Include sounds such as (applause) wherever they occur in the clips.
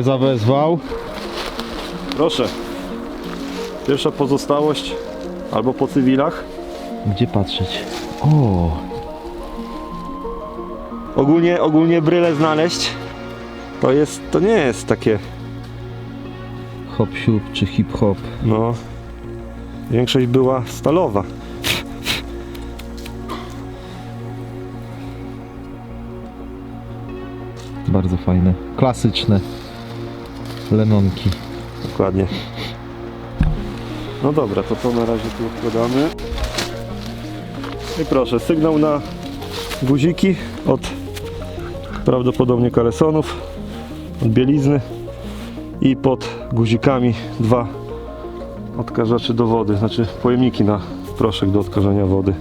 mnie zawezwał. Proszę. Pierwsza pozostałość albo po cywilach. Gdzie patrzeć? O, Ogólnie, ogólnie bryle znaleźć to jest, to nie jest takie, hop siup czy hip hop. no, większość była stalowa. Bardzo fajne. Klasyczne. Lenonki. Dokładnie. No dobra, to to na razie tu odkładamy. I proszę, sygnał na guziki od prawdopodobnie kalesonów, od bielizny i pod guzikami dwa odkażacze do wody, znaczy pojemniki na proszek do odkażania wody.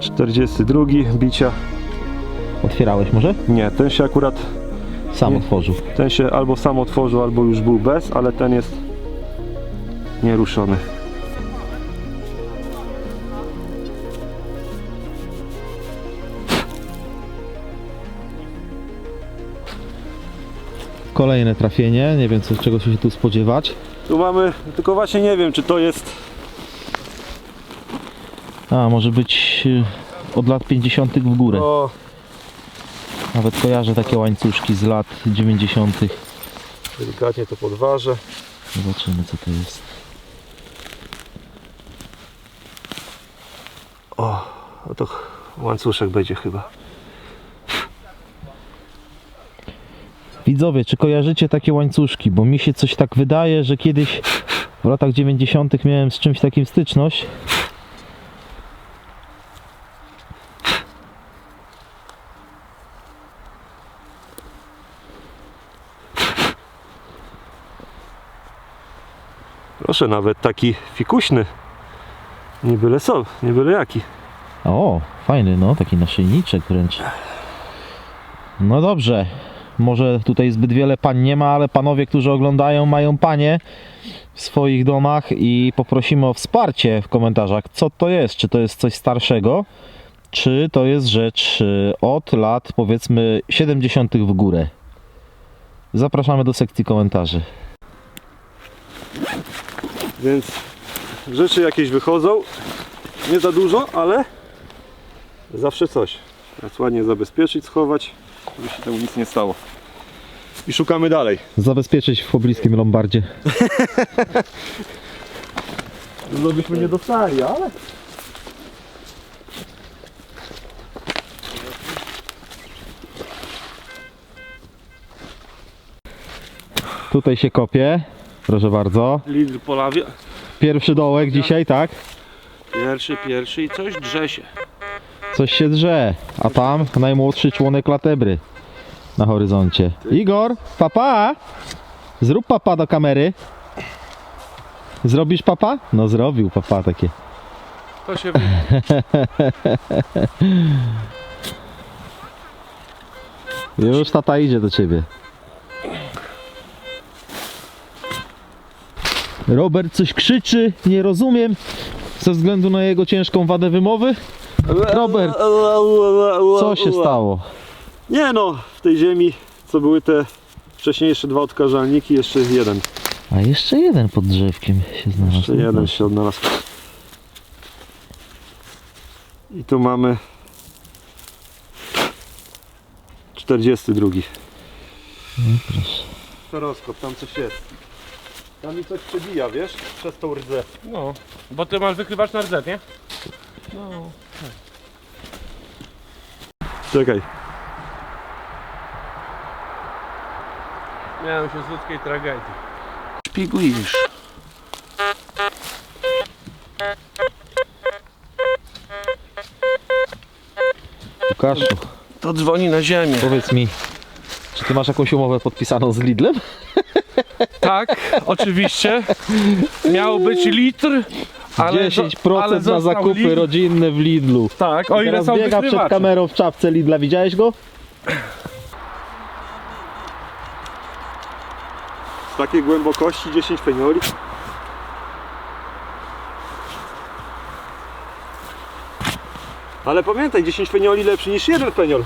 42 bicia. Otwierałeś może? Nie, ten się akurat Sam otworzył. ten się albo sam otworzył, albo już był bez, ale ten jest nieruszony. Kolejne trafienie. Nie wiem co, czego się tu spodziewać. Tu mamy, tylko właśnie nie wiem, czy to jest. A, może być y, od lat 50. w górę. O, Nawet kojarzę takie łańcuszki z lat 90. delikatnie to podważę. Zobaczymy co to jest. O, no to łańcuszek będzie chyba. Widzowie, czy kojarzycie takie łańcuszki? Bo mi się coś tak wydaje, że kiedyś w latach 90. miałem z czymś takim styczność. Proszę, nawet taki fikuśny. Nie byle co, nie byle jaki. O, fajny, no, taki naszyjniczek wręcz. No dobrze, może tutaj zbyt wiele pań nie ma, ale panowie, którzy oglądają, mają panie w swoich domach i poprosimy o wsparcie w komentarzach, co to jest, czy to jest coś starszego, czy to jest rzecz y, od lat powiedzmy 70. w górę. Zapraszamy do sekcji komentarzy. Więc rzeczy jakieś wychodzą. Nie za dużo, ale zawsze coś. Teraz ładnie zabezpieczyć, schować, żeby się temu nic nie stało. I szukamy dalej. Zabezpieczyć w pobliskim lombardzie. (laughs) No byśmy nie dostali, ale... Tutaj się kopie, proszę bardzo. Lidl Polawia. Pierwszy dołek dzisiaj, tak? Pierwszy, pierwszy i coś drze się. Coś się drze, a tam najmłodszy członek latebry na horyzoncie. Igor, papa! Zrób papa do kamery. Zrobisz papa? No zrobił papa takie. To się (laughs) Już tata idzie do ciebie. Robert coś krzyczy, nie rozumiem. Ze względu na jego ciężką wadę wymowy. Robert, co się stało? Nie no, w tej ziemi, co były te wcześniejsze dwa odkażalniki, jeszcze jeden. A jeszcze jeden pod drzewkiem się znalazł. Jeszcze jeden się odnalazł. I tu mamy 42. Stereoskop, tam coś jest. Tam mi coś przebija, wiesz? Przez tą rdzę. No, bo ty masz wykrywacz na rdze, nie? No. Czekaj. Miałem się z ludzkiej tragedii. Szpigujesz. Łukaszu, To dzwoni na ziemię. powiedz mi, czy ty masz jakąś umowę podpisaną z Lidlem? Tak, oczywiście. Miał być litr, ale 10% ale na został zakupy litr. rodzinne w Lidlu. Tak, o ile Teraz są biega przed wykrywacze. kamerą w czapce Lidla, widziałeś go? Z takiej głębokości 10 fenioli. Ale pamiętaj, 10 fenioli lepszy niż jeden feniol.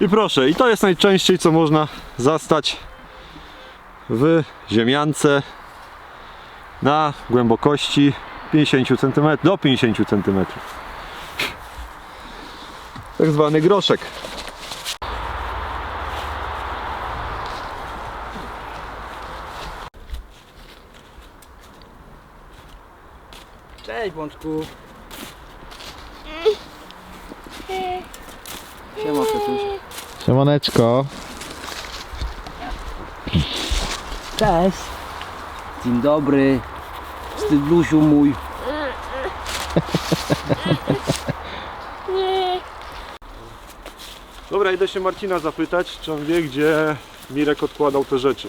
I proszę, i to jest najczęściej co można zastać w ziemiance na głębokości 50 cm do 50 cm. Tak zwany groszek. Cześć Bączku. Siema Petuś. Siemaneczko. Cześć. Dzień dobry. Stydlusiu mój. Dobra, idę się Marcina zapytać, czy on wie, gdzie Mirek odkładał te rzeczy.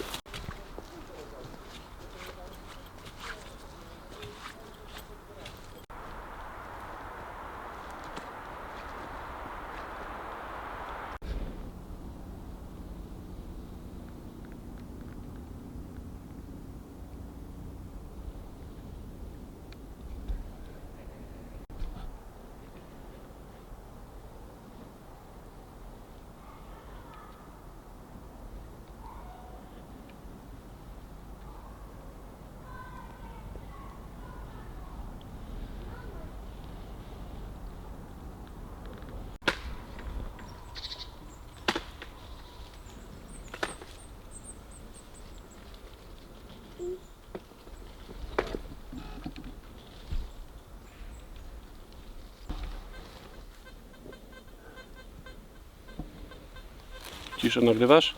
Ciszę nagrywasz?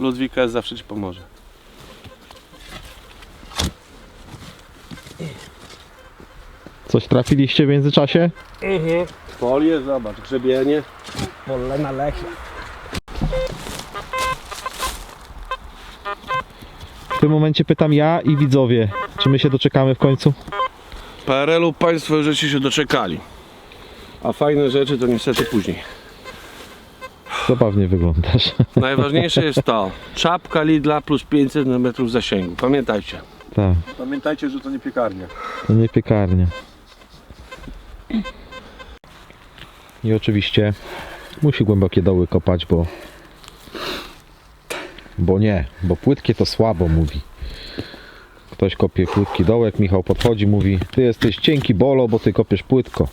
Ludwika zawsze ci pomoże. Coś trafiliście w międzyczasie? Folię, zobacz, grzebienie. Pole na lesie. W tym momencie pytam ja i widzowie, czy my się doczekamy w końcu? PRL-u Państwo już żeście się doczekali. A fajne rzeczy to niestety później. Zabawnie wyglądasz. (laughs) Najważniejsze jest to, czapka Lidla plus 500 metrów zasięgu. Pamiętajcie. Tak, Pamiętajcie, że to nie piekarnia. to nie piekarnia. I oczywiście musi głębokie doły kopać, bo bo nie, bo płytkie to słabo mówi. Ktoś kopie płytki dołek, Michał podchodzi, mówi ty jesteś cienki bolo, bo ty kopiesz płytko.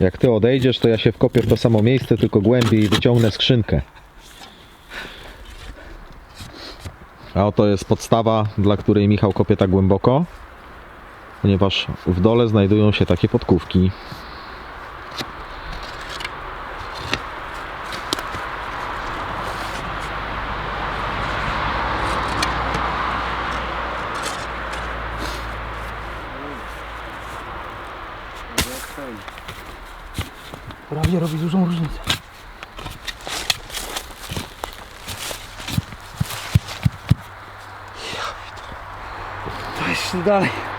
Jak ty odejdziesz, to ja się wkopię w to samo miejsce, tylko głębiej i wyciągnę skrzynkę. A oto jest podstawa, dla której Michał kopie tak głęboko, ponieważ w dole znajdują się takie podkówki. Prawie robi dużą różnicę. To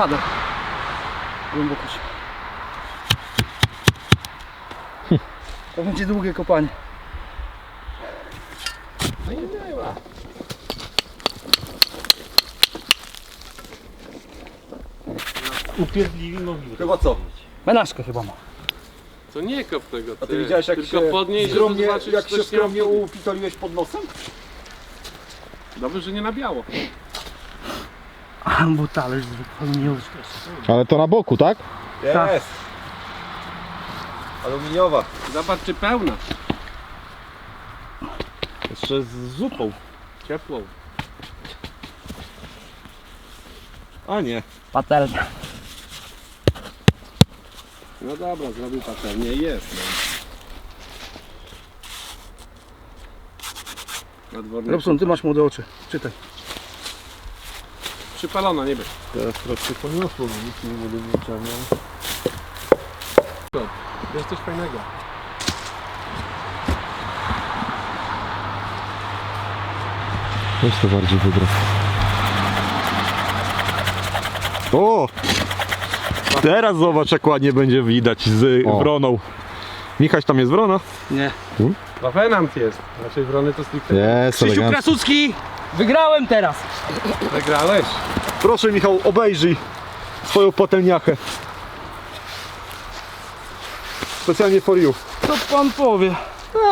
szpadę. Głębokość. To będzie długie kopanie. Chyba co? Menażkę chyba ma. To nie kop tego, ty. A ty widziałeś jak Tylko się podnieś, skromnie, zobaczyć, jak się nie skromnie upitoliłeś pod nosem? Dobrze, że nie na biało. Bo talerz zwykły nie uszkodzi. Ale to na boku, tak? Tak. Jest! Aluminiowa. Zobacz, czy pełna. Jeszcze z zupą. Ciepłą. A nie. Patelnia. No dobra, zrobił patelnię i jest. No. Na dworniku. Robson, ty masz młode oczy. Czytaj przypalona, nie być. Teraz troszkę poniosło, bo nic nie będę wyciągnął. Wiesz coś fajnego. Weź to bardziej wybrać. O! Teraz zobacz jak ładnie będzie widać z O. wroną. Michaś tam jest wrona? Nie. Wafenant jest. Raczej wrony to stricte. Jest, Krzysiu. Krasucki! Wygrałem teraz! Wygrałeś. Proszę Michał, obejrzyj swoją patelniachę. Specjalnie for you. Co pan powie?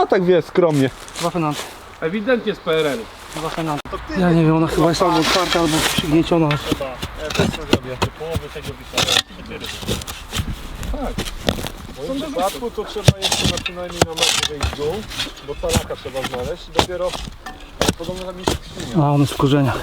A tak wie, skromnie. Wafenant. Ewidentnie z PRL. Wafenant. Ja nie wiem, ona chyba jest albo otwarta, albo przygnieciona. W tym przypadku to trzeba jeszcze na przynajmniej na metr wejść w dół, bo talaka trzeba znaleźć i dopiero podobno tam jest skrzynia. A, on jest w korzeniach.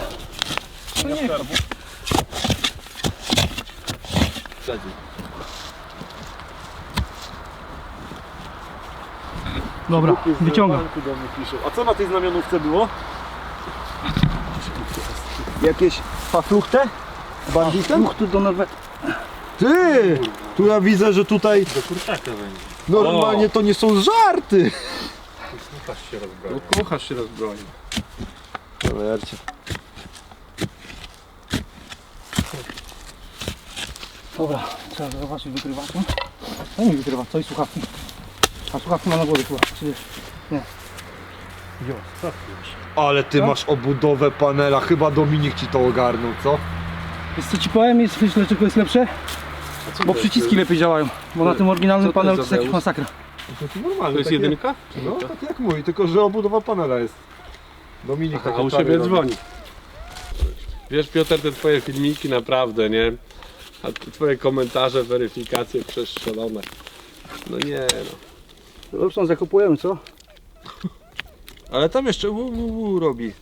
Dobra, wyciągam. Do mnie piszą. A co na tej znamionówce było? Jakieś pafluchtę? Banditem? Uch, tu do nawet. Ty! Tu ja widzę, że tutaj normalnie to nie są żarty. Kucharz się rozbroił. Zobaczcie. Dobra, trzeba zobaczyć wykrywaczem. No nie wykrywa, co i słuchawki. A słuchawki ma na głowie chyba, czy wiesz? Ale ty Co? masz obudowę panela, chyba Dominik ci to ogarnął, co? Wiesz co ci powiem, jest, wiesz dlaczego jest lepsze? Bo przyciski lepiej działają, bo na tym oryginalnym Co to panelu to jest jest za jakaś masakra. To normalne. To jest takie- jedynka? No, tak jak mój, tylko że obudowa panela jest. Dominik A u siebie dzwoni. Wiesz Piotr, te twoje filmiki naprawdę, nie? A twoje komentarze, weryfikacje przestrzelone. No nie no. Lepszą zakupujemy, co? (laughs) Ale tam jeszcze wu, wu, wu robi.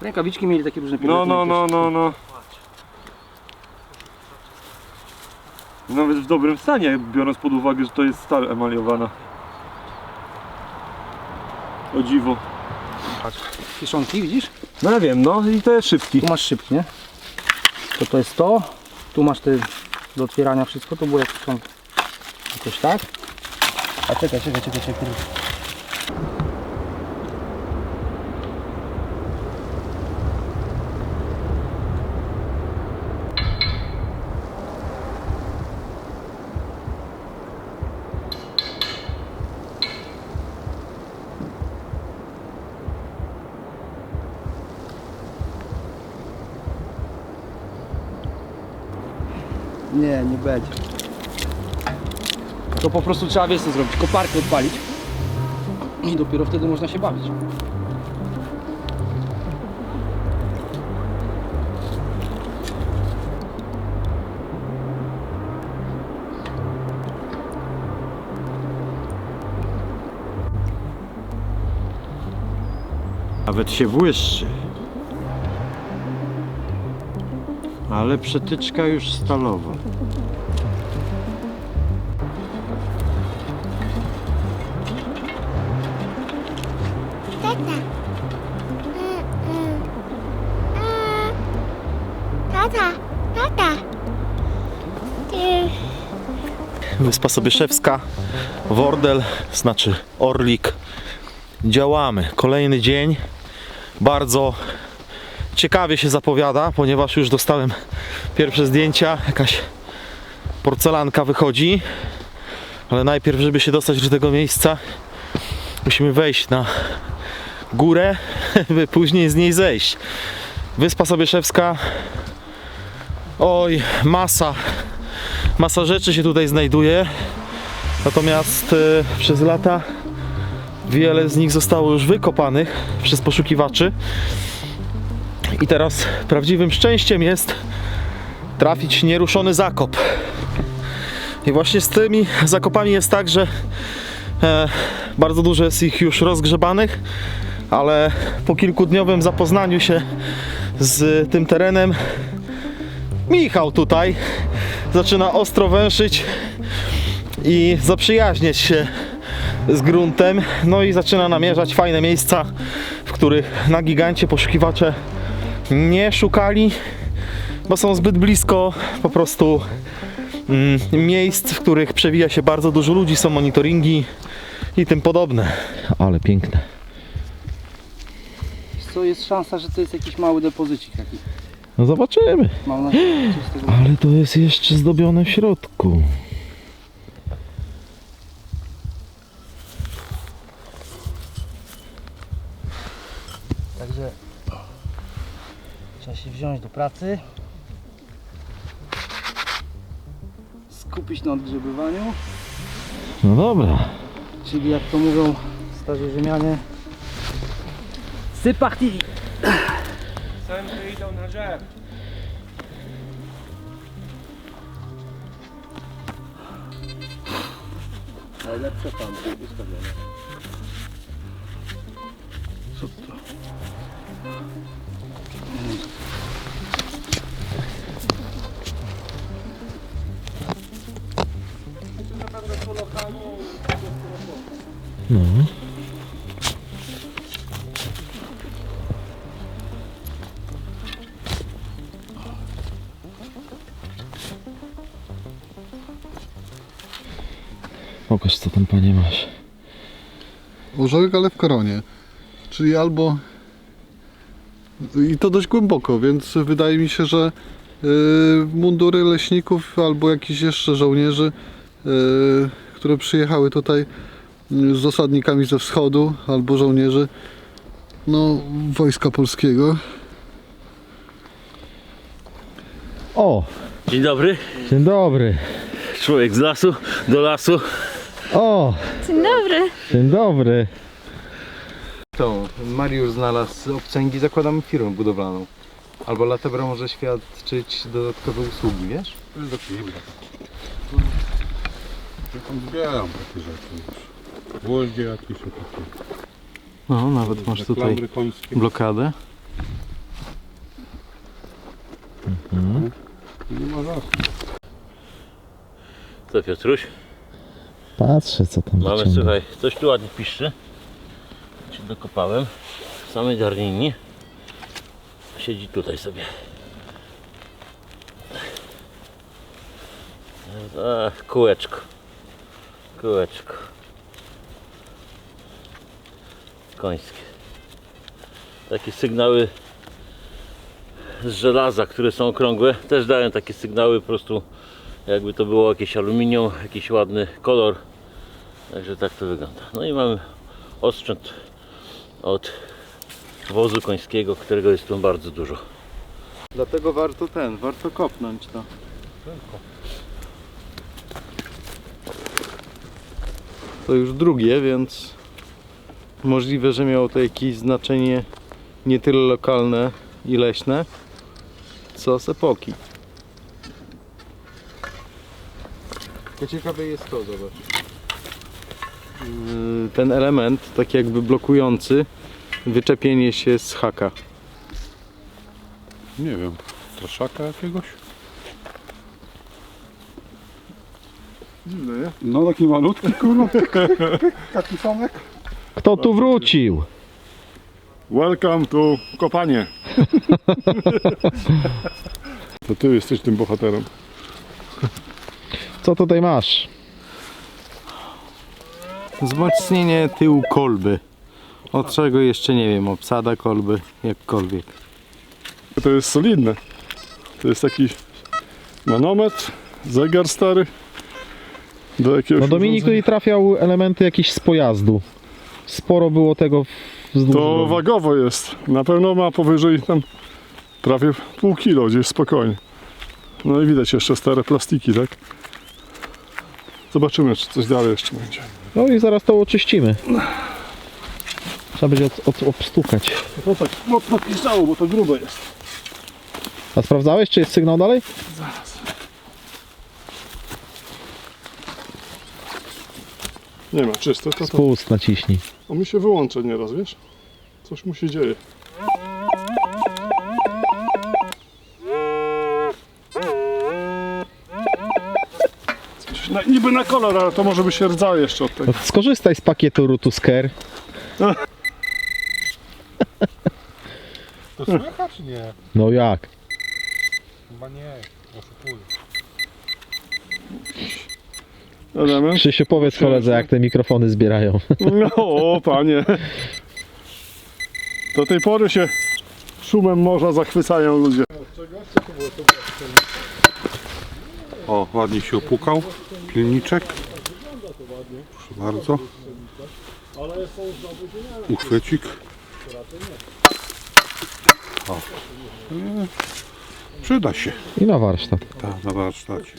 Rękawiczki mieli takie różne No, no, no, no, no. Nawet w dobrym stanie, biorąc pod uwagę, że to jest stal emaliowana. O dziwo. Kieszonki, widzisz? No ja wiem, no i to jest szybki. Tu masz szybki, nie? To to jest to. Tu masz te do otwierania wszystko, to było jak kieszonki. Jakoś tak. A czekaj, czekaj, czekaj, czekaj. Nie, nie będzie. To po prostu trzeba wiesz co zrobić, koparkę odpalić i dopiero wtedy można się bawić. Nawet się błyszczy. Ale przetyczka już stalowa. Wyspa Sobieszewska, Wordel, znaczy Orlik. Działamy. Kolejny dzień. Bardzo ciekawie się zapowiada, ponieważ już dostałem pierwsze zdjęcia. Jakaś porcelanka wychodzi. Ale najpierw, żeby się dostać do tego miejsca, musimy wejść na górę, (laughs) by później z niej zejść. Wyspa Sobieszewska. Oj, masa masa rzeczy się tutaj znajduje. Natomiast e, przez lata wiele z nich zostało już wykopanych przez poszukiwaczy. I teraz prawdziwym szczęściem jest trafić nieruszony zakop. I właśnie z tymi zakopami jest tak, że e, bardzo dużo jest ich już rozgrzebanych, ale po kilkudniowym zapoznaniu się z tym terenem Michał tutaj zaczyna ostro węszyć i zaprzyjaźniać się z gruntem. No i zaczyna namierzać fajne miejsca, w których na gigancie poszukiwacze nie szukali, bo są zbyt blisko po prostu mm, miejsc, w których przewija się bardzo dużo ludzi, są monitoringi i tym podobne. Ale piękne. co, jest szansa, że to jest jakiś mały depozycik taki. No zobaczymy. Mam nadzieję, że coś z tego Ale to jest jeszcze zdobione w środku. Także trzeba się wziąć do pracy. Skupić na odgrzebywaniu. No dobra. Czyli jak to mówią starzy Rzymianie. C'est Sępy idą na żer. No. Panie masz. Orzełek, ale w koronie. Czyli albo. I to dość głęboko, więc wydaje mi się, że y, mundury leśników albo jakichś jeszcze żołnierzy, y, które przyjechały tutaj z osadnikami ze wschodu, albo żołnierzy no, wojska polskiego. O! Dzień dobry, Dzień dobry. człowiek z lasu do lasu. O! Dzień dobry. Dzień dobry. To Mariusz znalazł obcęgi, zakładamy firmę budowlaną. Albo Latebra może świadczyć dodatkowe usługi, wiesz? Zbieram takie rzeczy już. Gwoździe jakieś takie. No, nawet masz tutaj Reklamry końskie. blokadę. Nie ma racji. Co Piotruś? Patrzę co tam Mamy, wyciąga. słuchaj, coś tu ładnie piszczy. Ci dokopałem. W samej garnini. Siedzi tutaj sobie. Ach, kółeczko. Kółeczko. Końskie. Takie sygnały z żelaza, które są okrągłe, też dają takie sygnały po prostu jakby to było jakieś aluminium, jakiś ładny kolor. Także tak to wygląda. No i mamy osprzęt od wozu końskiego, którego jest tu bardzo dużo. Dlatego warto ten, warto kopnąć to. To już drugie, więc możliwe, że miało to jakieś znaczenie nie tyle lokalne i leśne, co z epoki. Ciekawe jest to, zobacz. Yy, Ten element, tak jakby blokujący wyczepienie się z haka. Nie wiem. Straszaka jakiegoś? Dziwne, nie? No taki malutki kurwa. (laughs) Taki samek. Kto tu wrócił? Welcome to kopanie. (laughs) To ty jesteś tym bohaterem. Co tutaj masz? Wzmocnienie tyłu kolby. Od czego jeszcze nie wiem, obsada kolby, jakkolwiek. To jest solidne. To jest taki manometr, zegar stary. Do jakiegoś No Dominik urządzenia. tutaj trafiał elementy jakieś z pojazdu. Sporo było tego wzdłuż To drogi. wagowo jest. Na pewno ma powyżej tam prawie pół kilo gdzieś spokojnie. No i widać jeszcze stare plastiki, tak? Zobaczymy, czy coś dalej jeszcze będzie. No i zaraz to oczyścimy. Trzeba będzie od, od, obstukać. To tak mocno pisało, bo to grube jest. A sprawdzałeś, czy jest sygnał dalej? Nie ma, czysto. To, to. Spust naciśnij. On mi się wyłącza nieraz, wiesz? Coś mu się dzieje. Niby na kolor, ale to może by się rdzało jeszcze od tego. No, skorzystaj z pakietu Rutusker. To słychać? Nie. No jak? Chyba nie. Oszukuję. Element. Krzysiu, powiedz koledze, jak te mikrofony zbierają. No, o, panie. Do tej pory się szumem morza zachwycają ludzie. O, ładnie się opłukał. Pilniczek. Proszę bardzo. Uchwycik. O. Przyda się. I na warsztat. Tak, na warsztacie.